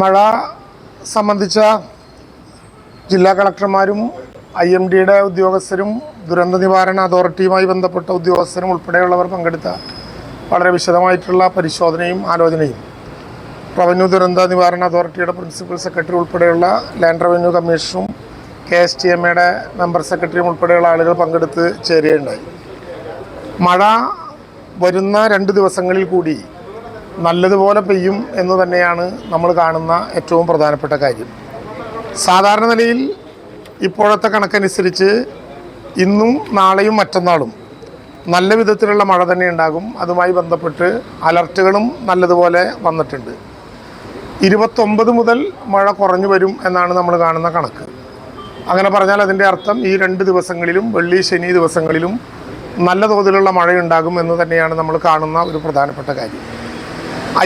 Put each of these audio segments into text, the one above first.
മഴ സംബന്ധിച്ച ജില്ലാ കളക്ടർമാരും ഐ എം ഡിയുടെ ഉദ്യോഗസ്ഥരും ദുരന്ത നിവാരണ അതോറിറ്റിയുമായി ബന്ധപ്പെട്ട ഉദ്യോഗസ്ഥരും ഉൾപ്പെടെയുള്ളവർ പങ്കെടുത്ത വളരെ വിശദമായിട്ടുള്ള പരിശോധനയും ആലോചനയും. റവന്യൂ ദുരന്ത നിവാരണ അതോറിറ്റിയുടെ പ്രിൻസിപ്പൽ സെക്രട്ടറി ഉൾപ്പെടെയുള്ള ലാൻഡ് റവന്യൂ കമ്മീഷണറും കെ എസ് ടി എം എയുടെ മെമ്പർ സെക്രട്ടറിയും ഉൾപ്പെടെയുള്ള ആളുകൾ പങ്കെടുത്ത് ചേരുകയുണ്ടായി. മഴ വരുന്ന രണ്ട് ദിവസങ്ങളിൽ കൂടി നല്ലതുപോലെ പെയ്യും എന്ന് തന്നെയാണ് നമ്മൾ കാണുന്ന ഏറ്റവും പ്രധാനപ്പെട്ട കാര്യം. സാധാരണ നിലയിൽ ഇപ്പോഴത്തെ കണക്കനുസരിച്ച് ഇന്നും നാളെയും മറ്റന്നാളും നല്ല വിധത്തിലുള്ള മഴ തന്നെ ഉണ്ടാകും. അതുമായി ബന്ധപ്പെട്ട് അലർട്ടുകളും നല്ലതുപോലെ വന്നിട്ടുണ്ട്. ഇരുപത്തൊമ്പത് മുതൽ മഴ കുറഞ്ഞു വരും എന്നാണ് നമ്മൾ കാണുന്ന കണക്ക്. അങ്ങനെ പറഞ്ഞാൽ അതിന്റെ അർത്ഥം ഈ രണ്ട് ദിവസങ്ങളിലും വെള്ളി ശനി ദിവസങ്ങളിലും നല്ല തോതിലുള്ള മഴയുണ്ടാകും എന്ന് തന്നെയാണ് നമ്മൾ കാണുന്ന ഒരു പ്രധാനപ്പെട്ട കാര്യം.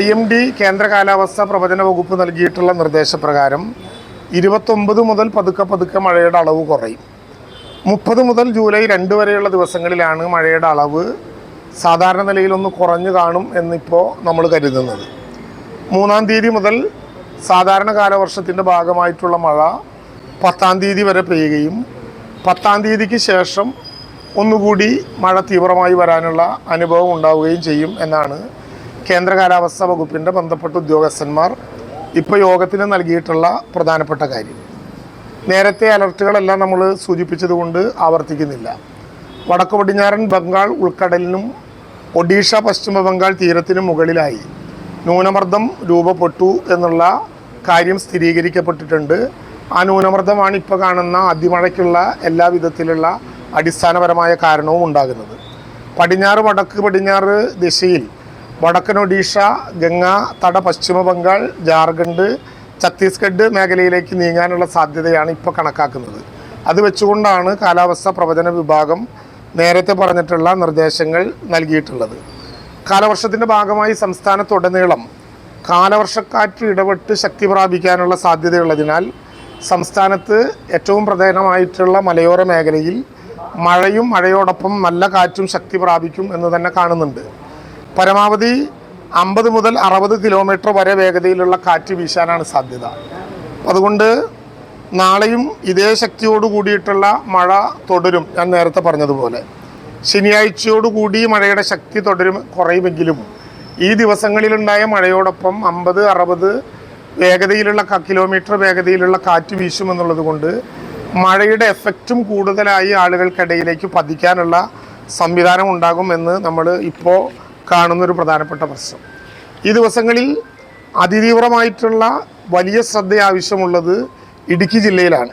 ഐ എം ഡി കേന്ദ്ര കാലാവസ്ഥ പ്രവചന വകുപ്പ് നൽകിയിട്ടുള്ള നിർദ്ദേശപ്രകാരം ഇരുപത്തൊമ്പത് മുതൽ പതുക്കെ പതുക്കെ മഴയുടെ അളവ് കുറയും. മുപ്പത് മുതൽ ജൂലൈ രണ്ട് വരെയുള്ള ദിവസങ്ങളിലാണ് മഴയുടെ അളവ് സാധാരണ നിലയിലൊന്ന് കുറഞ്ഞു കാണും എന്നിപ്പോൾ നമ്മൾ കരുതുന്നത്. മൂന്നാം തീയതി മുതൽ സാധാരണ കാലവർഷത്തിന്റെ ഭാഗമായിട്ടുള്ള മഴ പത്താം തീയതി വരെ പെയ്യുകയും പത്താം തീയതിക്ക് ശേഷം ഒന്നുകൂടി മഴ തീവ്രമായി വരാനുള്ള അനുഭവം ഉണ്ടാവുകയും ചെയ്യും എന്നാണ് കേന്ദ്ര കാലാവസ്ഥാ വകുപ്പിന്റെ ബന്ധപ്പെട്ട ഉദ്യോഗസ്ഥന്മാർ ഇപ്പോൾ യോഗത്തിന് നൽകിയിട്ടുള്ള പ്രധാനപ്പെട്ട കാര്യം. നേരത്തെ അലർട്ടുകളെല്ലാം നമ്മൾ സൂചിപ്പിച്ചതുകൊണ്ട് ആവർത്തിക്കുന്നില്ല. വടക്കു പടിഞ്ഞാറൻ ബംഗാൾ ഉൾക്കടലിനും ഒഡീഷ പശ്ചിമ ബംഗാൾ തീരത്തിനും മുകളിലായി ന്യൂനമർദ്ദം രൂപപ്പെട്ടു എന്നുള്ള കാര്യം സ്ഥിരീകരിക്കപ്പെട്ടിട്ടുണ്ട്. ആ ന്യൂനമർദ്ദമാണ് ഇപ്പോൾ കാണുന്ന അതിമഴയ്ക്കുള്ള എല്ലാ വിധത്തിലുള്ള അടിസ്ഥാനപരമായ കാരണവും ഉണ്ടാകുന്നത്. പടിഞ്ഞാറ് വടക്ക് പടിഞ്ഞാറ് ദിശയിൽ വടക്കൻ ഒഡീഷ ഗംഗ തട പശ്ചിമ ബംഗാൾ ജാർഖണ്ഡ് ഛത്തീസ്ഗഡ് മേഖലയിലേക്ക് നീങ്ങാനുള്ള സാധ്യതയാണ് ഇപ്പോൾ കണക്കാക്കുന്നത്. അത് വെച്ചുകൊണ്ടാണ് കാലാവസ്ഥാ പ്രവചന വിഭാഗം നേരത്തെ പറഞ്ഞിട്ടുള്ള നിർദ്ദേശങ്ങൾ നൽകിയിട്ടുള്ളത്. കാലവർഷത്തിന്റെ ഭാഗമായി സംസ്ഥാനത്തുടനീളം കാലവർഷക്കാറ്റ് ഇടപെട്ട് ശക്തി പ്രാപിക്കാനുള്ള സാധ്യതയുള്ളതിനാൽ സംസ്ഥാനത്ത് ഏറ്റവും പ്രധാനമായിട്ടുള്ള മലയോര മേഖലയിൽ മഴയും മഴയോടൊപ്പം നല്ല കാറ്റും ശക്തി പ്രാപിക്കും എന്ന് തന്നെ കാണുന്നുണ്ട്. പരമാവധി അമ്പത് മുതൽ അറുപത് കിലോമീറ്റർ വരെ വേഗതയിലുള്ള കാറ്റ് വീശാനാണ് സാധ്യത. അതുകൊണ്ട് നാളെയും ഇതേ ശക്തിയോട് കൂടിയിട്ടുള്ള മഴ തുടരും ഞാൻ നേരത്തെ പറഞ്ഞതുപോലെ. ശനിയാഴ്ചയോടുകൂടി മഴയുടെ ശക്തി തുടരും കുറയുമെങ്കിലും ഈ ദിവസങ്ങളിലുണ്ടായ മഴയോടൊപ്പം അമ്പത് അറുപത് വേഗതയിലുള്ള കിലോമീറ്റർ വേഗതയിലുള്ള കാറ്റ് വീശുമെന്നുള്ളത് കൊണ്ട് മഴയുടെ എഫക്റ്റും കൂടുതലായി ആളുകൾക്കിടയിലേക്ക് പതിക്കാനുള്ള സംവിധാനം ഉണ്ടാകും എന്ന് നമ്മൾ ഇപ്പോൾ കാണുന്നൊരു പ്രധാനപ്പെട്ട പ്രശ്നം. ഈ ദിവസങ്ങളിൽ അതിതീവ്രമായിട്ടുള്ള വലിയ ശ്രദ്ധ ആവശ്യമുള്ളത് ഇടുക്കി ജില്ലയിലാണ്.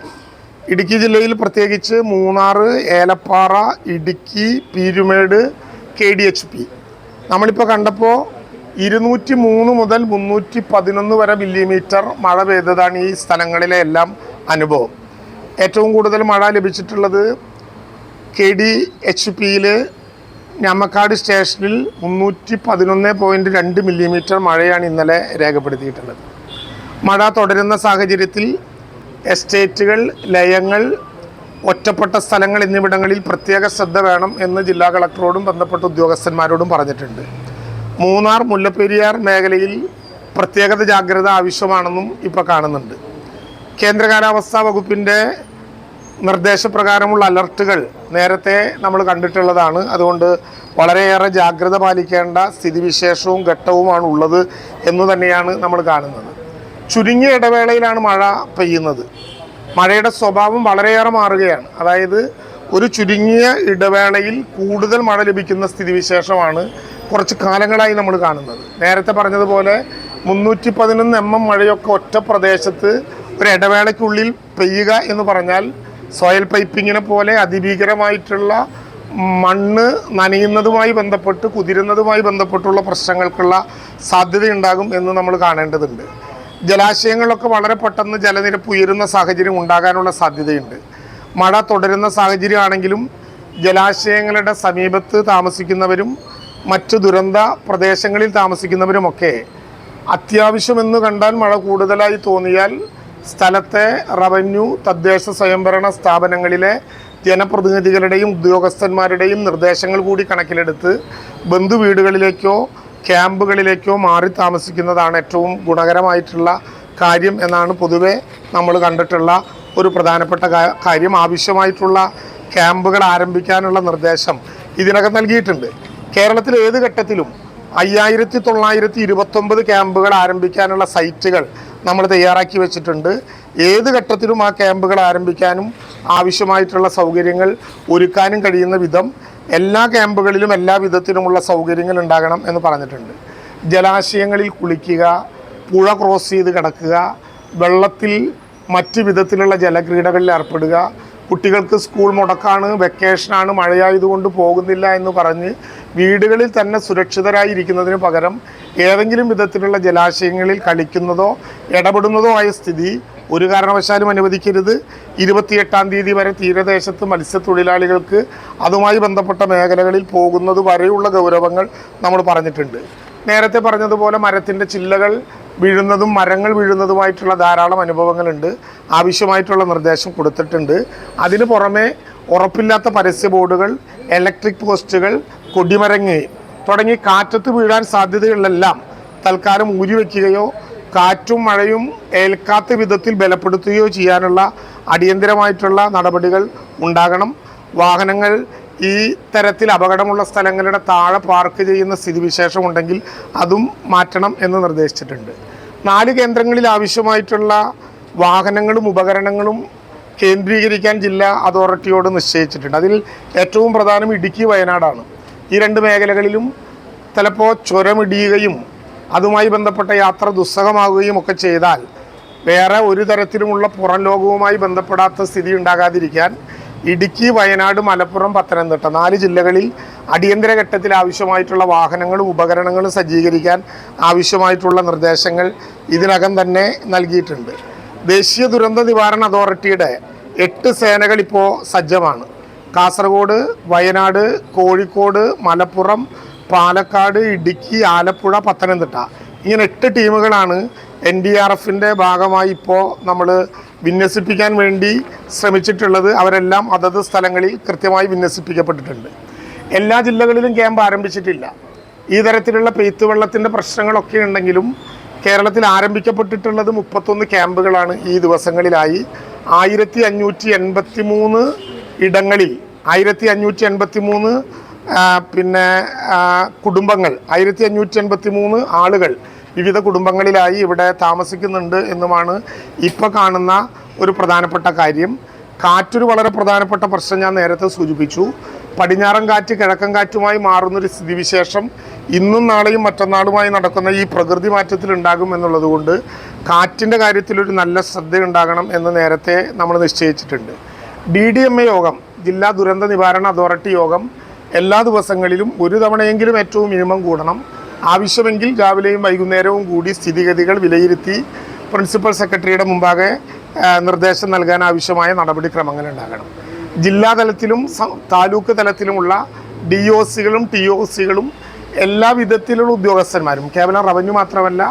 ഇടുക്കി ജില്ലയിൽ പ്രത്യേകിച്ച് Munnar Elappara Idukki Peerumedu K D H P. നമ്മളിപ്പോൾ കണ്ടപ്പോൾ ഇരുന്നൂറ്റി മൂന്ന് മുതൽ മുന്നൂറ്റി പതിനൊന്ന് വരെ മില്ലിമീറ്റർ മഴ പെയ്തതാണ് ഈ സ്ഥലങ്ങളിലെ എല്ലാം അനുഭവം. ഏറ്റവും കൂടുതൽ മഴ ലഭിച്ചിട്ടുള്ളത് കെ ഡി എച്ച് പിയിലെ ഞമ്മക്കാട് സ്റ്റേഷനിൽ മുന്നൂറ്റി പതിനൊന്ന് പോയിന്റ് രണ്ട് മില്ലിമീറ്റർ മഴയാണ് ഇന്നലെ രേഖപ്പെടുത്തിയിട്ടുള്ളത്. മഴ തുടരുന്ന സാഹചര്യത്തിൽ എസ്റ്റേറ്റുകൾ ലയങ്ങൾ ഒറ്റപ്പെട്ട സ്ഥലങ്ങൾ എന്നിവിടങ്ങളിൽ പ്രത്യേക ശ്രദ്ധ വേണം എന്ന് ജില്ലാ കളക്ടറോടും ബന്ധപ്പെട്ട ഉദ്യോഗസ്ഥന്മാരോടും പറഞ്ഞിട്ടുണ്ട്. മൂന്നാർ മുല്ലപ്പെരിയാർ മേഖലയിൽ പ്രത്യേകത ജാഗ്രത ആവശ്യമാണെന്നും ഇപ്പോൾ കാണുന്നുണ്ട്. കേന്ദ്ര കാലാവസ്ഥാ വകുപ്പിന്റെ നിർദ്ദേശപ്രകാരമുള്ള അലർട്ടുകൾ നേരത്തെ നമ്മൾ കണ്ടിട്ടുള്ളതാണ്. അതുകൊണ്ട് വളരെയേറെ ജാഗ്രത പാലിക്കേണ്ട സ്ഥിതിവിശേഷവും ഘട്ടവുമാണ് ഉള്ളത് എന്ന് തന്നെയാണ് നമ്മൾ കാണുന്നത്. ചുരുങ്ങിയ ഇടവേളയിലാണ് മഴ പെയ്യുന്നത്. മഴയുടെ സ്വഭാവം വളരെയേറെ മാറുകയാണ്. അതായത് ഒരു ചുരുങ്ങിയ ഇടവേളയിൽ കൂടുതൽ മഴ ലഭിക്കുന്ന സ്ഥിതിവിശേഷമാണ് കുറച്ച് കാലങ്ങളായി നമ്മൾ കാണുന്നത്. നേരത്തെ പറഞ്ഞതുപോലെ മുന്നൂറ്റി പതിനൊന്ന് എം എം മഴയൊക്കെ ഒറ്റ പ്രദേശത്ത് ഒരു ഇടവേളയ്ക്കുള്ളിൽ പെയ്യുക എന്ന് പറഞ്ഞാൽ സോയിൽ പൈപ്പിങ്ങിനെ പോലെ അതിഭീകരമായിട്ടുള്ള മണ്ണ് നനയുന്നതുമായി ബന്ധപ്പെട്ട് കുതിരുന്നതുമായി ബന്ധപ്പെട്ടുള്ള പ്രശ്നങ്ങൾക്കുള്ള സാധ്യതയുണ്ടാകും എന്ന് നമ്മൾ കാണേണ്ടതുണ്ട്. ജലാശയങ്ങളിലൊക്കെ വളരെ പെട്ടെന്ന് ജലനിരപ്പ് ഉയരുന്ന സാഹചര്യം ഉണ്ടാകാനുള്ള സാധ്യതയുണ്ട്. മഴ തുടരുന്ന സാഹചര്യമാണെങ്കിലും ജലാശയങ്ങളുടെ സമീപത്ത് താമസിക്കുന്നവരും മറ്റു ദുരന്ത പ്രദേശങ്ങളിൽ താമസിക്കുന്നവരുമൊക്കെ അത്യാവശ്യമെന്ന് കണ്ടാൽ മഴ കൂടുതലായി തോന്നിയാൽ സ്ഥലത്തെ റവന്യൂ തദ്ദേശ സ്വയംഭരണ സ്ഥാപനങ്ങളിലെ ജനപ്രതിനിധികളുടെയും ഉദ്യോഗസ്ഥന്മാരുടെയും നിർദ്ദേശങ്ങൾ കൂടി കണക്കിലെടുത്ത് ബന്ധു വീടുകളിലേക്കോ ക്യാമ്പുകളിലേക്കോ മാറി താമസിക്കുന്നതാണ് ഏറ്റവും ഗുണകരമായിട്ടുള്ള കാര്യം എന്നാണ് പൊതുവെ നമ്മൾ കണ്ടിട്ടുള്ള ഒരു പ്രധാനപ്പെട്ട കാര്യം. ആവശ്യമായിട്ടുള്ള ക്യാമ്പുകൾ ആരംഭിക്കാനുള്ള നിർദ്ദേശം ഇതിനകം നൽകിയിട്ടുണ്ട്. കേരളത്തിൽ ഏത് ഘട്ടത്തിലും അയ്യായിരത്തി തൊള്ളായിരത്തി ഇരുപത്തൊമ്പത് ക്യാമ്പുകൾ ആരംഭിക്കാനുള്ള സൈറ്റുകൾ നമ്മൾ തയ്യാറാക്കി വെച്ചിട്ടുണ്ട്. ഏത് ഘട്ടത്തിലും ആ ക്യാമ്പുകൾ ആരംഭിക്കാനും ആവശ്യമായിട്ടുള്ള സൗകര്യങ്ങൾ ഒരുക്കാനും കഴിയുന്ന വിധം എല്ലാ ക്യാമ്പുകളിലും എല്ലാ വിധത്തിലുമുള്ള സൗകര്യങ്ങൾ ഉണ്ടാകണം എന്ന് പറഞ്ഞിട്ടുണ്ട്. ജലാശയങ്ങളിൽ കുളിക്കുക പുഴ ക്രോസ് ചെയ്ത് കിടക്കുക വെള്ളത്തിൽ മറ്റ് വിധത്തിലുള്ള ജലക്രീഡകളിൽ ഏർപ്പെടുക കുട്ടികൾക്ക് സ്കൂൾ മുടക്കാണ് വെക്കേഷനാണ് മഴയായതുകൊണ്ട് പോകുന്നില്ല എന്ന് പറഞ്ഞ് വീടുകളിൽ തന്നെ സുരക്ഷിതരായിരിക്കുന്നതിന് പകരം ഏതെങ്കിലും വിധത്തിലുള്ള ജലാശയങ്ങളിൽ കളിക്കുന്നതോ ഇടപെടുന്നതോ ആയ സ്ഥിതി ഒരു കാരണവശാലും അനുവദിക്കരുത്. ഇരുപത്തിയെട്ടാം തീയതി വരെ തീരദേശത്ത് മത്സ്യത്തൊഴിലാളികൾക്ക് അതുമായി ബന്ധപ്പെട്ട മേഖലകളിൽ പോകുന്നത് വരെയുള്ള ഗൗരവങ്ങൾ നമ്മൾ പറഞ്ഞിട്ടുണ്ട്. നേരത്തെ പറഞ്ഞതുപോലെ മരത്തിന്റെ ചില്ലകൾ വീഴുന്നതും മരങ്ങൾ വീഴുന്നതുമായിട്ടുള്ള ധാരാളം അനുഭവങ്ങളുണ്ട്. ആവശ്യമായിട്ടുള്ള നിർദ്ദേശം കൊടുത്തിട്ടുണ്ട്. അതിന് പുറമെ ഉറപ്പില്ലാത്ത പരസ്യ ബോർഡുകൾ ഇലക്ട്രിക് പോസ്റ്റുകൾ കൊടിമരങ്ങ് തുടങ്ങി കാറ്റത്ത് വീഴാൻ സാധ്യതകളിലെല്ലാം തൽക്കാലം ഊരിവെക്കുകയോ കാറ്റും മഴയും ഏൽക്കാത്ത വിധത്തിൽ ബലപ്പെടുത്തുകയോ ചെയ്യാനുള്ള അടിയന്തരമായിട്ടുള്ള നടപടികൾ ഉണ്ടാകണം. വാഹനങ്ങൾ ഈ തരത്തിൽ അപകടമുള്ള സ്ഥലങ്ങളുടെ താഴെ പാർക്ക് ചെയ്യുന്ന സ്ഥിതിവിശേഷം ഉണ്ടെങ്കിൽ അതും മാറ്റണം എന്ന് നിർദ്ദേശിച്ചിട്ടുണ്ട്. നാല് കേന്ദ്രങ്ങളിൽ ആവശ്യമായിട്ടുള്ള വാഹനങ്ങളും ഉപകരണങ്ങളും കേന്ദ്രീകരിക്കാൻ ജില്ലാ അതോറിറ്റിയോട് നിശ്ചയിച്ചിട്ടുണ്ട്. അതിൽ ഏറ്റവും പ്രധാനം ഇടുക്കി വയനാടാണ്. ഈ രണ്ട് മേഖലകളിലും ചിലപ്പോൾ ചുരമിടിയുകയും അതുമായി ബന്ധപ്പെട്ട യാത്ര ദുസ്സഹമാവുകയും ഒക്കെ ചെയ്താൽ വേറെ ഒരു തരത്തിലുമുള്ള പുറം ലോകവുമായി ബന്ധപ്പെടാത്ത സ്ഥിതി ഉണ്ടാകാതിരിക്കാൻ ഇടുക്കി വയനാട് മലപ്പുറം പത്തനംതിട്ട നാല് ജില്ലകളിൽ അടിയന്തര ഘട്ടത്തിൽ ആവശ്യമായിട്ടുള്ള വാഹനങ്ങളും ഉപകരണങ്ങളും സജ്ജീകരിക്കാൻ ആവശ്യമായിട്ടുള്ള നിർദ്ദേശങ്ങൾ ഇതിനകം തന്നെ നൽകിയിട്ടുണ്ട്. ദേശീയ ദുരന്ത നിവാരണ അതോറിറ്റിയുടെ എട്ട് സേനകൾ ഇപ്പോൾ സജ്ജമാണ്. കാസർഗോഡ് വയനാട് കോഴിക്കോട് മലപ്പുറം പാലക്കാട് ഇടുക്കി ആലപ്പുഴ പത്തനംതിട്ട. ഇങ്ങനെ എട്ട് ടീമുകളാണ് എൻ ഡി ആർ എഫിന്റെ ഭാഗമായി ഇപ്പോൾ നമ്മൾ വിന്യസിപ്പിക്കാൻ വേണ്ടി ശ്രമിച്ചിട്ടുള്ളത് അവരെല്ലാം അതത് സ്ഥലങ്ങളിൽ കൃത്യമായി വിന്യസിപ്പിക്കപ്പെട്ടിട്ടുണ്ട്. എല്ലാ ജില്ലകളിലും ക്യാമ്പ് ആരംഭിച്ചിട്ടില്ല. ഈ തരത്തിലുള്ള പെയ്ത്തുവെള്ളത്തിന്റെ പ്രശ്നങ്ങളൊക്കെ ഉണ്ടെങ്കിലും കേരളത്തിൽ ആരംഭിക്കപ്പെട്ടിട്ടുള്ളത് മുപ്പത്തൊന്ന് ക്യാമ്പുകളാണ് ഈ ദിവസങ്ങളിലായി. ആയിരത്തി അഞ്ഞൂറ്റി എൺപത്തി മൂന്ന് ഇടങ്ങളിൽ ആയിരത്തി അഞ്ഞൂറ്റി എൺപത്തി മൂന്ന് പിന്നെ കുടുംബങ്ങൾ ആയിരത്തി അഞ്ഞൂറ്റി എൺപത്തി മൂന്ന് ആളുകൾ വിവിധ കുടുംബങ്ങളിലായി ഇവിടെ താമസിക്കുന്നുണ്ട് എന്നുമാണ് ഇപ്പോൾ കാണുന്ന ഒരു പ്രധാനപ്പെട്ട കാര്യം. കാറ്റൊരു വളരെ പ്രധാനപ്പെട്ട പ്രശ്നം ഞാൻ നേരത്തെ സൂചിപ്പിച്ചു. പടിഞ്ഞാറൻ കാറ്റ് കിഴക്കൻ കാറ്റുമായി മാറുന്നൊരു സ്ഥിതിവിശേഷം ഇന്നും നാളെയും മറ്റന്നാളുമായി നടക്കുന്ന ഈ പ്രകൃതി മാറ്റത്തിൽ ഉണ്ടാകും എന്നുള്ളതുകൊണ്ട് കാറ്റിന്റെ കാര്യത്തിലൊരു നല്ല ശ്രദ്ധ ഉണ്ടാകണം എന്ന് നേരത്തെ നമ്മൾ നിശ്ചയിച്ചിട്ടുണ്ട്. ഡി ഡി എം എ യോഗം ജില്ലാ ദുരന്ത നിവാരണ അതോറിറ്റി യോഗം എല്ലാ ദിവസങ്ങളിലും ഒരു തവണയെങ്കിലും ഏറ്റവും മിനിമം കൂടണം. ആവശ്യമെങ്കിൽ രാവിലെയും വൈകുന്നേരവും കൂടി സ്ഥിതിഗതികൾ വിലയിരുത്തി പ്രിൻസിപ്പൽ സെക്രട്ടറിയുടെ മുമ്പാകെ നിർദ്ദേശം നൽകാൻ ആവശ്യമായ നടപടിക്രമങ്ങൾ ഉണ്ടാകണം. ജില്ലാതലത്തിലും താലൂക്ക് തലത്തിലുമുള്ള ഡി ഒ സികളും ടി ഒ സികളും എല്ലാ വിധത്തിലുള്ള ഉദ്യോഗസ്ഥന്മാരും കേവലം റവന്യൂ മാത്രമല്ല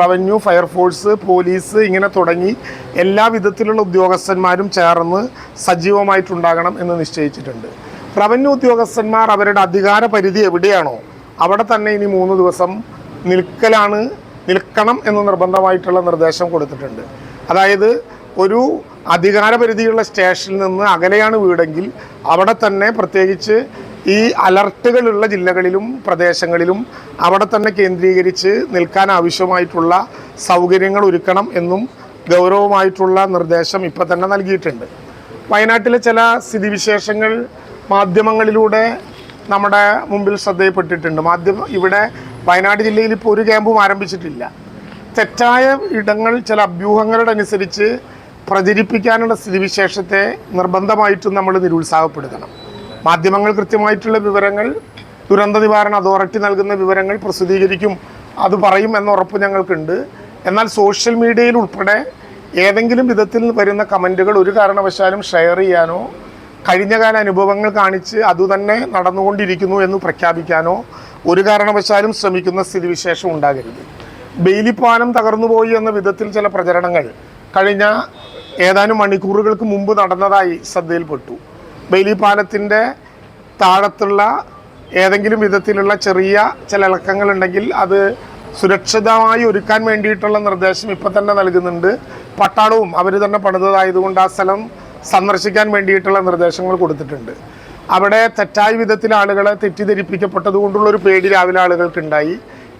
റവന്യൂ ഫയർഫോഴ്സ് പോലീസ് ഇങ്ങനെ തുടങ്ങി എല്ലാ വിധത്തിലുള്ള ഉദ്യോഗസ്ഥന്മാരും ചേർന്ന് സജീവമായിട്ടുണ്ടാകണം എന്ന് നിശ്ചയിച്ചിട്ടുണ്ട്. റവന്യൂ ഉദ്യോഗസ്ഥന്മാർ അവരുടെ അധികാര പരിധി എവിടെയാണോ അവിടെ തന്നെ ഇനി മൂന്ന് ദിവസം നിൽക്കലാണ് നിൽക്കണം എന്ന് നിർബന്ധമായിട്ടുള്ള നിർദ്ദേശം കൊടുത്തിട്ടുണ്ട്. അതായത് ഒരു അധികാര പരിധിയുള്ള സ്റ്റേഷനിൽ നിന്ന് അകലെയാണ് വീടെങ്കിൽ അവിടെ തന്നെ പ്രത്യേകിച്ച് ഈ അലർട്ടുകളുള്ള ജില്ലകളിലും പ്രദേശങ്ങളിലും അവിടെ തന്നെ കേന്ദ്രീകരിച്ച് നിൽക്കാൻ ആവശ്യമായിട്ടുള്ള സൗകര്യങ്ങൾ ഒരുക്കണം എന്നും ഗൗരവമായിട്ടുള്ള നിർദ്ദേശം ഇപ്പം തന്നെ നൽകിയിട്ടുണ്ട്. വയനാട്ടിലെ ചില സ്ഥിതിവിശേഷങ്ങൾ മാധ്യമങ്ങളിലൂടെ നമ്മുടെ മുമ്പിൽ ശ്രദ്ധയിൽപ്പെട്ടിട്ടുണ്ട്. മാധ്യമം ഇവിടെ വയനാട് ജില്ലയിൽ ഇപ്പോൾ ഒരു ക്യാമ്പും ആരംഭിച്ചിട്ടില്ല. തെറ്റായ ഇടങ്ങൾ ചില അഭ്യൂഹങ്ങളുടെ അനുസരിച്ച് പ്രചരിപ്പിക്കാനുള്ള സ്ഥിതിവിശേഷത്തെ നിർബന്ധമായിട്ടും നമ്മൾ നിരുത്സാഹപ്പെടുത്തണം. മാധ്യമങ്ങൾ കൃത്യമായിട്ടുള്ള വിവരങ്ങൾ ദുരന്ത നിവാരണ അതോറിറ്റി നൽകുന്ന വിവരങ്ങൾ പ്രസിദ്ധീകരിക്കും അത് പറയും എന്ന ഉറപ്പ് ഞങ്ങൾക്കുണ്ട്. എന്നാൽ സോഷ്യൽ മീഡിയയിൽ ഉൾപ്പെടെ ഏതെങ്കിലും വിധത്തിൽ വരുന്ന കമന്റുകൾ ഒരു കാരണവശാലും ഷെയർ ചെയ്യാനോ കഴിഞ്ഞകാല അനുഭവങ്ങൾ കാണിച്ച് അതുതന്നെ നടന്നുകൊണ്ടിരിക്കുന്നു എന്ന് പ്രഖ്യാപിക്കാനോ ഒരു കാരണവശാലും ശ്രമിക്കുന്ന സ്ഥിതിവിശേഷം ഉണ്ടാകരുത്. ബെയിലിപ്പാലം തകർന്നുപോയി എന്ന വിധത്തിൽ ചില പ്രചരണങ്ങൾ കഴിഞ്ഞ ഏതാനും മണിക്കൂറുകൾക്ക് മുമ്പ് നടന്നതായി ശ്രദ്ധയിൽപ്പെട്ടു. ബെയിലിപ്പാലത്തിന്റെ താഴത്തുള്ള ഏതെങ്കിലും വിധത്തിലുള്ള ചെറിയ ചില ഇളക്കങ്ങളുണ്ടെങ്കിൽ അത് സുരക്ഷിതമായി ഒരുക്കാൻ വേണ്ടിയിട്ടുള്ള നിർദ്ദേശം ഇപ്പം തന്നെ നൽകുന്നുണ്ട്. പട്ടാളവും അവർ തന്നെ പണിതതായതുകൊണ്ട് ആ സ്ഥലം സന്ദർശിക്കാൻ വേണ്ടിയിട്ടുള്ള നിർദ്ദേശങ്ങൾ കൊടുത്തിട്ടുണ്ട്. അവിടെ തെറ്റായ വിധത്തിൽ ആളുകളെ തെറ്റിദ്ധരിപ്പിക്കപ്പെട്ടത് കൊണ്ടുള്ള ഒരു പേടി രാവിലെ ആളുകൾക്കുണ്ടായി.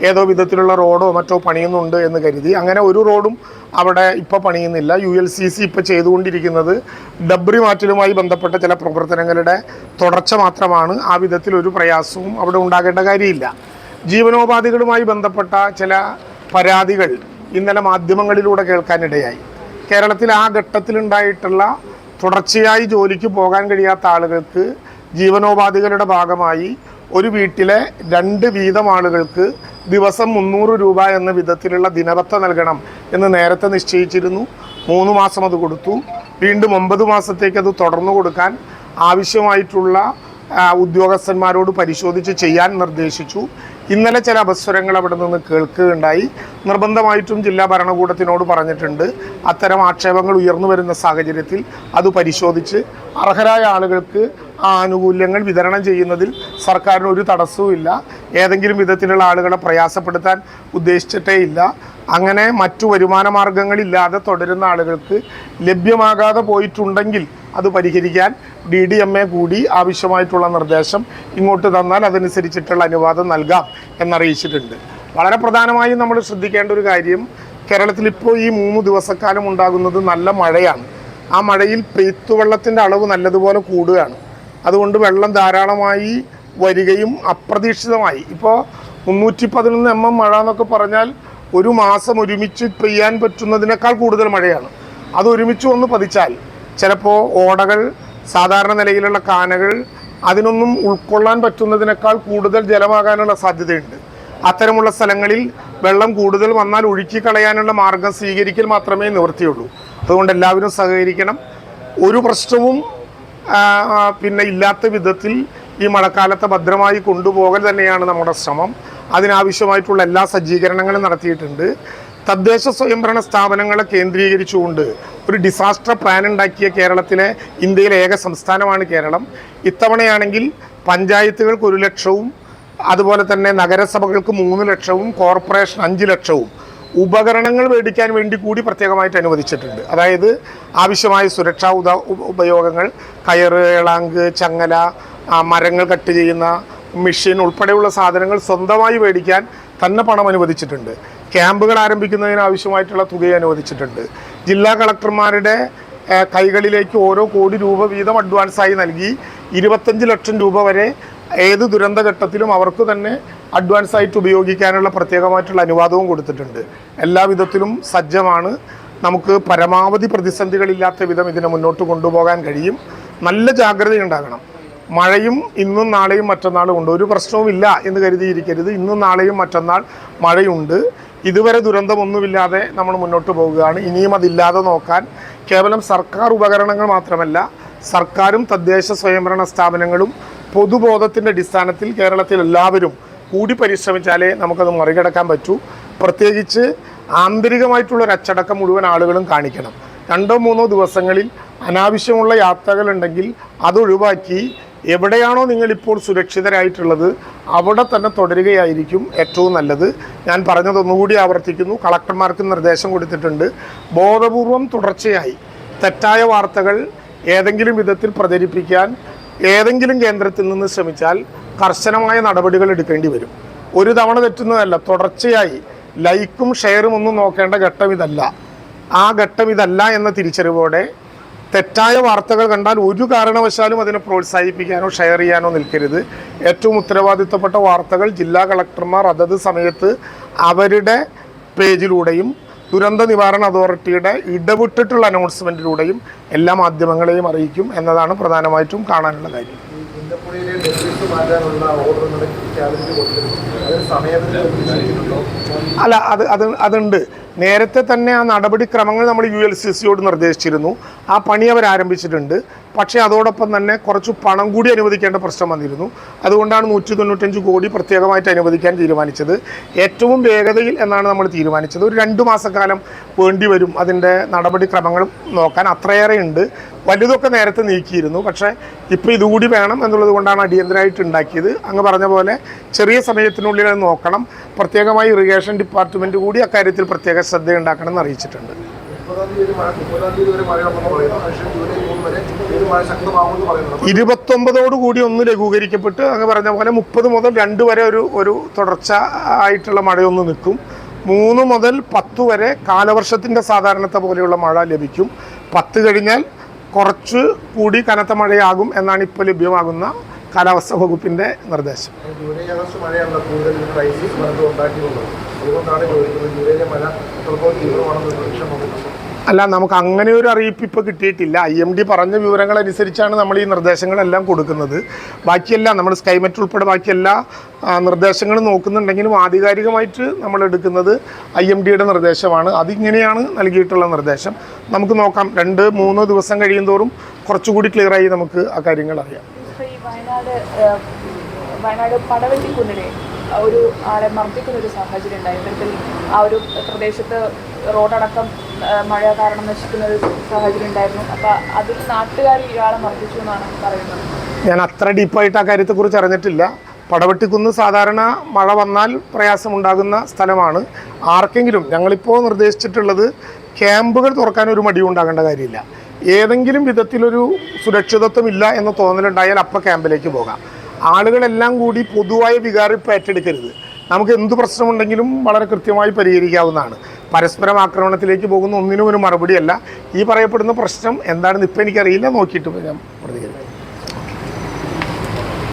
ഏതോ വിധത്തിലുള്ള റോഡോ മറ്റോ പണിയുന്നുണ്ട് എന്ന് കരുതി. അങ്ങനെ ഒരു റോഡും അവിടെ ഇപ്പോൾ പണിയുന്നില്ല. യു എൽ സി സി ഇപ്പോൾ ചെയ്തുകൊണ്ടിരിക്കുന്നത് ഡബ്രി മാറ്റലുമായി ബന്ധപ്പെട്ട ചില പ്രവർത്തനങ്ങളുടെ തുടർച്ച മാത്രമാണ്. ആ വിധത്തിൽ ഒരു പ്രയാസവും അവിടെ ഉണ്ടാകേണ്ട കാര്യമില്ല. ജീവനോപാധികളുമായി ബന്ധപ്പെട്ട ചില പരാതികൾ ഇന്നലെ മാധ്യമങ്ങളിലൂടെ കേൾക്കാനിടയായി. കേരളത്തിൽ ആ ഘട്ടത്തിലുണ്ടായിട്ടുള്ള തുടർച്ചയായി ജോലിക്ക് പോകാൻ കഴിയാത്ത ആളുകൾക്ക് ജീവനോപാധികളുടെ ഭാഗമായി ഒരു വീട്ടിലെ രണ്ട് വീതം ആളുകൾക്ക് ദിവസം മുന്നൂറ് രൂപ എന്ന വിധത്തിലുള്ള ദിനവത്ത നൽകണം എന്ന് നേരത്തെ നിശ്ചയിച്ചിരുന്നു. മൂന്ന് മാസം അത് കൊടുത്തു. വീണ്ടും ഒമ്പത് മാസത്തേക്ക് അത് തുടർന്നു കൊടുക്കാൻ ആവശ്യമായിട്ടുള്ള ഉദ്യോഗസ്ഥന്മാരോട് പരിശോധിച്ച് ചെയ്യാൻ നിർദ്ദേശിച്ചു. ഇന്നലെ ചില അപസ്വരങ്ങൾ അവിടെ നിന്ന് കേൾക്കുകയുണ്ടായി. നിർബന്ധമായിട്ടും ജില്ലാ ഭരണകൂടത്തിനോട് പറഞ്ഞിട്ടുണ്ട്. അത്തരം ആക്ഷേപങ്ങൾ ഉയർന്നു വരുന്ന സാഹചര്യത്തിൽ അത് പരിശോധിച്ച് അർഹരായ ആളുകൾക്ക് ആ ആനുകൂല്യങ്ങൾ വിതരണം ചെയ്യുന്നതിൽ സർക്കാരിന് ഒരു തടസ്സവുമില്ല ഏതെങ്കിലും വിധത്തിലുള്ള ആളുകളെ പ്രയാസപ്പെടുത്താൻ ഉദ്ദേശിച്ചിട്ടേ ഇല്ല അങ്ങനെ മറ്റു വരുമാന മാർഗങ്ങളില്ലാതെ തുടരുന്ന ആളുകൾക്ക് ലഭ്യമാകാതെ പോയിട്ടുണ്ടെങ്കിൽ അത് പരിഹരിക്കാൻ ഡി ഡി എം എ കൂടി ആവശ്യമായിട്ടുള്ള നിർദ്ദേശം ഇങ്ങോട്ട് തന്നാൽ അതനുസരിച്ചിട്ടുള്ള അനുവാദം നൽകാം. എന്നറിയിച്ചിട്ടുണ്ട്. വളരെ പ്രധാനമായും നമ്മൾ ശ്രദ്ധിക്കേണ്ട ഒരു കാര്യം കേരളത്തിൽ ഇപ്പോൾ ഈ മൂന്ന് ദിവസക്കാലം ഉണ്ടാകുന്നത് നല്ല മഴയാണ്. ആ മഴയിൽ പെയ്ത്തുവെള്ളത്തിന്റെ അളവ് നല്ലതുപോലെ കൂടുകയാണ്. അതുകൊണ്ട് വെള്ളം ധാരാളമായി വരികയും അപ്രതീക്ഷിതമായി. ഇപ്പോൾ മുന്നൂറ്റി പതിനൊന്ന് എം എം മഴ എന്നൊക്കെ പറഞ്ഞാൽ ഒരു മാസം ഒരുമിച്ച് പെയ്യാൻ പറ്റുന്നതിനേക്കാൾ കൂടുതൽ മഴയാണ്. അത് ഒരുമിച്ച് ഒന്ന് പതിച്ചാൽ ചിലപ്പോൾ ഓടകൾ സാധാരണ നിലയിലുള്ള കാനകൾ അതിനൊന്നും ഉൾക്കൊള്ളാൻ പറ്റുന്നതിനേക്കാൾ കൂടുതൽ ജലമാകാനുള്ള സാധ്യതയുണ്ട്. അത്തരമുള്ള സ്ഥലങ്ങളിൽ വെള്ളം കൂടുതൽ വന്നാൽ ഒഴുക്കി കളയാനുള്ള മാർഗം സ്വീകരിക്കൽ മാത്രമേ നിവൃത്തിയുള്ളൂ. അതുകൊണ്ട് എല്ലാവരും സഹകരിക്കണം. ഒരു പ്രശ്നവും പിന്നെ ഇല്ലാത്ത വിധത്തിൽ ഈ മഴക്കാലത്തെ ഭദ്രമായി കൊണ്ടുപോകൽ തന്നെയാണ് നമ്മുടെ ശ്രമം. അതിനാവശ്യമായിട്ടുള്ള എല്ലാ സജ്ജീകരണങ്ങളും നടത്തിയിട്ടുണ്ട്. തദ്ദേശ സ്വയംഭരണ സ്ഥാപനങ്ങളെ കേന്ദ്രീകരിച്ചുകൊണ്ട് ഒരു ഡിസാസ്റ്റർ പ്ലാൻ ഉണ്ടാക്കിയ കേരളത്തിലെ ഇന്ത്യയിലെ ഏക സംസ്ഥാനമാണ് കേരളം. ഇത്തവണയാണെങ്കിൽ പഞ്ചായത്തുകൾക്ക് ഒരു ലക്ഷവും അതുപോലെ തന്നെ നഗരസഭകൾക്ക് മൂന്ന് ലക്ഷവും കോർപ്പറേഷൻ അഞ്ച് ലക്ഷവും ഉപകരണങ്ങൾ മേടിക്കാൻ വേണ്ടി കൂടി പ്രത്യേകമായിട്ട് അനുവദിച്ചിട്ടുണ്ട്. അതായത് ആവശ്യമായ സുരക്ഷാ ഉദ ഉപയോഗങ്ങൾ കയറ് ഇളാങ്ക് ചങ്ങല മരങ്ങൾ കട്ട് ചെയ്യുന്ന മെഷീൻ ഉൾപ്പെടെയുള്ള സാധനങ്ങൾ സ്വന്തമായി മേടിക്കാൻ തന്നെ പണം അനുവദിച്ചിട്ടുണ്ട്. ക്യാമ്പുകൾ ആരംഭിക്കുന്നതിന് ആവശ്യമായിട്ടുള്ള തുകയെ അനുവദിച്ചിട്ടുണ്ട്. ജില്ലാ കളക്ടർമാരുടെ കൈകളിലേക്ക് ഓരോ കോടി രൂപ വീതം അഡ്വാൻസായി നൽകി. ഇരുപത്തഞ്ച് ലക്ഷം രൂപ വരെ ഏത് ദുരന്തഘട്ടത്തിലും അവർക്ക് തന്നെ അഡ്വാൻസായിട്ട് ഉപയോഗിക്കാനുള്ള പ്രത്യേകമായിട്ടുള്ള അനുവാദവും കൊടുത്തിട്ടുണ്ട്. എല്ലാ വിധത്തിലും സജ്ജമാണ്. നമുക്ക് പരമാവധി പ്രതിസന്ധികളില്ലാത്ത വിധം ഇതിനെ മുന്നോട്ട് കൊണ്ടുപോകാൻ കഴിയും. നല്ല ജാഗ്രതയുണ്ടാകണം മഴയും ഇന്നും നാളെയും മറ്റന്നാളും ഉണ്ട്. ഒരു പ്രശ്നവുമില്ല എന്ന് കരുതിയിരിക്കരുത്. ഇന്നും നാളെയും മറ്റന്നാൾ മഴയുണ്ട്. ഇതുവരെ ദുരന്തമൊന്നുമില്ലാതെ നമ്മൾ മുന്നോട്ട് പോവുകയാണ്. ഇനിയും അതില്ലാതെ നോക്കാൻ കേവലം സർക്കാർ ഉപകരണങ്ങൾ മാത്രമല്ല സർക്കാരും തദ്ദേശ സ്വയംഭരണ സ്ഥാപനങ്ങളും പൊതുബോധത്തിന്റെ അടിസ്ഥാനത്തിൽ കേരളത്തിൽ എല്ലാവരും കൂടി പരിശ്രമിച്ചാലേ നമുക്കത് മറികടക്കാൻ പറ്റൂ. പ്രത്യേകിച്ച് ആന്തരികമായിട്ടുള്ള അച്ചടക്കം മുഴുവൻ ആളുകളും കാണിക്കണം. രണ്ടോ മൂന്നോ ദിവസങ്ങളിൽ അനാവശ്യമുള്ള യാത്രകളുണ്ടെങ്കിൽ അത് ഒഴിവാക്കി എവിടെയാണോ നിങ്ങളിപ്പോൾ സുരക്ഷിതരായിട്ടുള്ളത് അവിടെ തന്നെ തുടരുകയായിരിക്കും ഏറ്റവും നല്ലത്. ഞാൻ പറഞ്ഞതൊന്നുകൂടി ആവർത്തിക്കുന്നു. കളക്ടർമാർക്ക് നിർദ്ദേശം കൊടുത്തിട്ടുണ്ട്. ബോധപൂർവം തുടർച്ചയായി തെറ്റായ വാർത്തകൾ ഏതെങ്കിലും വിധത്തിൽ പ്രചരിപ്പിക്കാൻ ഏതെങ്കിലും കേന്ദ്രത്തിൽ നിന്ന് ശ്രമിച്ചാൽ കർശനമായ നടപടികൾ എടുക്കേണ്ടി വരും. ഒരു തവണ തെറ്റുന്നതല്ല തുടർച്ചയായി ലൈക്കും ഷെയറും ഒന്നും നോക്കേണ്ട ഘട്ടം ഇതല്ല. ആ ഘട്ടം ഇതല്ല എന്ന തിരിച്ചറിവോടെ തെറ്റായ വാർത്തകൾ കണ്ടാൽ ഒരു കാരണവശാലും അതിനെ പ്രോത്സാഹിപ്പിക്കാനോ ഷെയർ ചെയ്യാനോ നിൽക്കരുത്. ഏറ്റവും ഉത്തരവാദിത്തപ്പെട്ട വാർത്തകൾ ജില്ലാ കളക്ടർമാർ അതത് സമയത്ത് അവരുടെ പേജിലൂടെയും ദുരന്ത നിവാരണ അതോറിറ്റിയുടെ ഇടപെട്ടിട്ടുള്ള അനൗൺസ്മെന്റിലൂടെയും എല്ലാ മാധ്യമങ്ങളെയും അറിയിക്കും എന്നതാണ് പ്രധാനമായിട്ടും കാണാനുള്ള കാര്യം. മാറ്റാനുള്ള ഓർഡർ അല്ല അത് അത് അതുണ്ട്. നേരത്തെ തന്നെ ആ നടപടിക്രമങ്ങൾ നമ്മൾ യു എൽ സി സിയോട് നിർദ്ദേശിച്ചിരുന്നു. ആ പണി അവർ ആരംഭിച്ചിട്ടുണ്ട്. പക്ഷേ അതോടൊപ്പം തന്നെ കുറച്ച് പണം കൂടി അനുവദിക്കേണ്ട പ്രശ്നം വന്നിരുന്നു. അതുകൊണ്ടാണ് നൂറ്റി തൊണ്ണൂറ്റഞ്ച് കോടി പ്രത്യേകമായിട്ട് അനുവദിക്കാൻ തീരുമാനിച്ചത്. ഏറ്റവും വേഗതയിൽ എന്നാണ് നമ്മൾ തീരുമാനിച്ചത്. ഒരു രണ്ട് മാസക്കാലം വേണ്ടി വരും. അതിന്റെ നടപടിക്രമങ്ങൾ നോക്കാൻ അത്രയേറെ ഉണ്ട് വലുതൊക്കെ നേരത്തെ നീക്കിയിരുന്നു. പക്ഷേ ഇപ്പോൾ ഇതുകൂടി വേണം എന്നുള്ളത് കൊണ്ടാണ് അടിയന്തരമായിട്ട് ഉണ്ടാക്കിയത്. അങ്ങ് പറഞ്ഞ പോലെ ചെറിയ സമയത്തിനുള്ളിൽ അത് നോക്കണം. പ്രത്യേകമായി ഇറിഗേഷൻ ഡിപ്പാർട്ട്മെന്റ് കൂടി അക്കാര്യത്തിൽ പ്രത്യേക ശ്രദ്ധ ഉണ്ടാക്കണം എന്ന് അറിയിച്ചിട്ടുണ്ട് ഇരുപത്തൊമ്പതോട് കൂടി ഒന്ന് ലഘൂകരിക്കപ്പെട്ട് അങ്ങ് പറഞ്ഞ പോലെ മുപ്പത് മുതൽ രണ്ട് വരെ ഒരു ഒരു തുടർച്ച ആയിട്ടുള്ള മഴയൊന്ന് നിൽക്കും. മൂന്ന് മുതൽ പത്ത് വരെ കാലവർഷത്തിന്റെ സാധാരണത്തെ പോലെയുള്ള മഴ ലഭിക്കും. പത്ത് കഴിഞ്ഞാൽ കുറച്ച് കൂടി കനത്ത മഴയാകും എന്നാണ് ഇപ്പോൾ ലഭ്യമാകുന്ന കാലാവസ്ഥാ വകുപ്പിന്റെ നിർദ്ദേശം. ജൂലൈ അല്ല നമുക്ക് അങ്ങനെ ഒരു അറിയിപ്പ് ഇപ്പോൾ കിട്ടിയിട്ടില്ല. ഐ എം ഡി പറഞ്ഞ വിവരങ്ങൾ അനുസരിച്ചാണ് നമ്മൾ ഈ നിർദ്ദേശങ്ങളെല്ലാം കൊടുക്കുന്നത്. ബാക്കിയെല്ലാം നമ്മൾ സ്കൈമെറ്റ് ഉൾപ്പെടെ ബാക്കി എല്ലാ നിർദ്ദേശങ്ങളും നോക്കുന്നുണ്ടെങ്കിലും ആധികാരികമായിട്ട് നമ്മൾ എടുക്കുന്നത് ഐ എം ഡിയുടെ നിർദ്ദേശമാണ്. അതിങ്ങനെയാണ് നൽകിയിട്ടുള്ള നിർദ്ദേശം. നമുക്ക് നോക്കാം. രണ്ട് മൂന്ന് ദിവസം കഴിയുന്തോറും കുറച്ചുകൂടി ക്ലിയറായി നമുക്ക് ആ കാര്യങ്ങൾ അറിയാം. വയനാട് പടവെട്ടിക്കുന്നിലെ ഒരു ആളെ മർദ്ദിക്കുന്ന ഒരു സാഹചര്യം ഉണ്ടായി. ഇത്തരത്തിൽ ആ ഒരു പ്രദേശത്ത് റോഡടക്കം മഴ കാരണം നശിക്കുന്ന ഒരു സാഹചര്യം ഉണ്ടായിരുന്നു. അപ്പൊ അതിൽ നാട്ടുകാർ ഇയാളെ മർദ്ദിച്ചു എന്നാണ് പറയുന്നത്. ഞാൻ അത്ര ഡീപ്പായിട്ട് ആ കാര്യത്തെ കുറിച്ച് അറിഞ്ഞിട്ടില്ല. പടവെട്ടിക്കുന്ന് സാധാരണ മഴ വന്നാൽ പ്രയാസമുണ്ടാകുന്ന സ്ഥലമാണ്. ആർക്കെങ്കിലും ഞങ്ങളിപ്പോൾ നിർദ്ദേശിച്ചിട്ടുള്ളത് ക്യാമ്പുകൾ തുറക്കാൻ ഒരു മടിയും ഉണ്ടാകേണ്ട കാര്യമില്ല. ഏതെങ്കിലും വിധത്തിലൊരു സുരക്ഷിതത്വം ഇല്ല എന്ന് തോന്നലുണ്ടായാൽ അപ്പം ക്യാമ്പിലേക്ക് പോകാം. ആളുകളെല്ലാം കൂടി പൊതുവായ വികാരിപ്പ് ഏറ്റെടുക്കരുത്. നമുക്ക് എന്ത് പ്രശ്നമുണ്ടെങ്കിലും വളരെ കൃത്യമായി പരിഹരിക്കാവുന്നതാണ്. പരസ്പരം ആക്രമണത്തിലേക്ക് പോകുന്ന ഒന്നിനും ഒരു മറുപടിയല്ല. ഈ പറയപ്പെടുന്ന പ്രശ്നം എന്താണെന്ന് ഇപ്പം എനിക്കറിയില്ല. നോക്കിയിട്ട് ഞാൻ പ്രതികരിക്കാം.